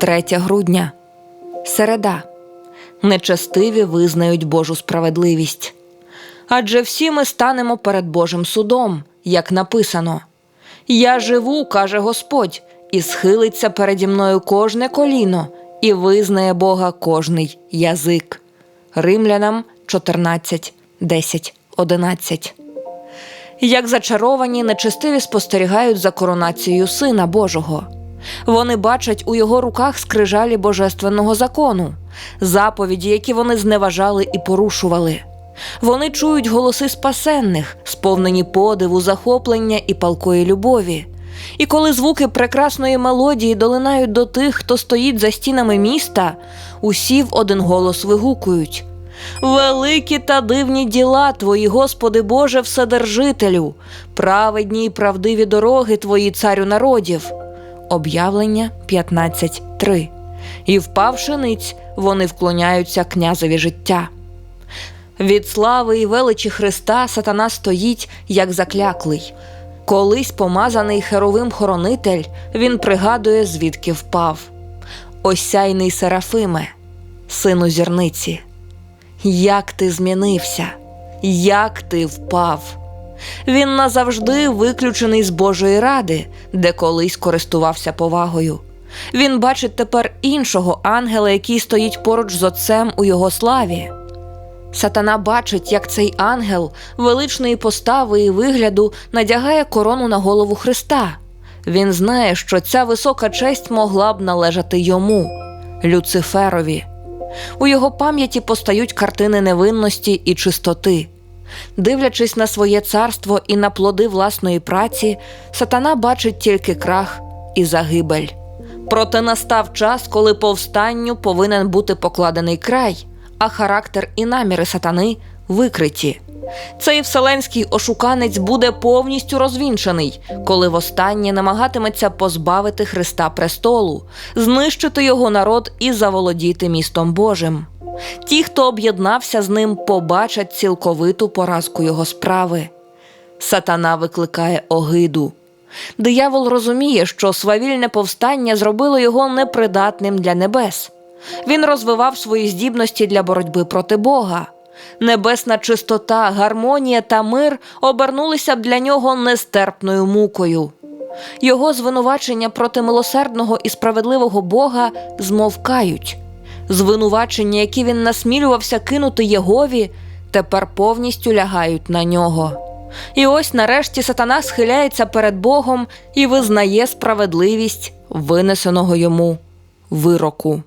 3 грудня. Середа. Нечестиві визнають Божу справедливість. Адже всі ми станемо перед Божим судом, як написано. Я живу, каже Господь, і схилиться переді мною кожне коліно, і визнає Бога кожний язик. Римлянам 14, 10, 11. Як зачаровані, нечестиві спостерігають за коронацією Сина Божого. Вони бачать у його руках скрижалі божественного закону, заповіді, які вони зневажали і порушували. Вони чують голоси спасенних, сповнені подиву, захоплення і палкої любові. І коли звуки прекрасної мелодії долинають до тих, хто стоїть за стінами міста, усі в один голос вигукують. Великі та дивні діла Твої, Господи Боже, Вседержителю, праведні й правдиві дороги Твої, царю народів. Об'явлення 15.3. І впавши ниць, вони вклоняються князеві життя. Від слави і величі Христа сатана стоїть, як закляклий. Колись помазаний херовим хоронитель, він пригадує, звідки впав. Осяйний Серафиме, сину зірниці. Як ти змінився, як ти впав. Він назавжди виключений з Божої ради, де колись користувався повагою. Він бачить тепер іншого ангела, який стоїть поруч з отцем у його славі. Сатана бачить, як цей ангел величної постави і вигляду надягає корону на голову Христа. Він знає, що ця висока честь могла б належати йому, Люциферові. У його пам'яті постають картини невинності і чистоти. Дивлячись на своє царство і на плоди власної праці, сатана бачить тільки крах і загибель. Проте настав час, коли повстанню повинен бути покладений край, а характер і наміри сатани викриті. Цей вселенський ошуканець буде повністю розвінчений, коли востаннє намагатиметься позбавити Христа престолу, знищити його народ і заволодіти містом Божим. Ті, хто об'єднався з ним, побачать цілковиту поразку його справи. Сатана викликає огиду. Диявол розуміє, що свавільне повстання зробило його непридатним для небес. Він розвивав свої здібності для боротьби проти Бога. Небесна чистота, гармонія та мир обернулися б для нього нестерпною мукою. Його звинувачення проти милосердного і справедливого Бога змовкають. Звинувачення, які він насмілювався кинути Єгові, тепер повністю лягають на нього. І ось нарешті сатана схиляється перед Богом і визнає справедливість винесеного йому вироку.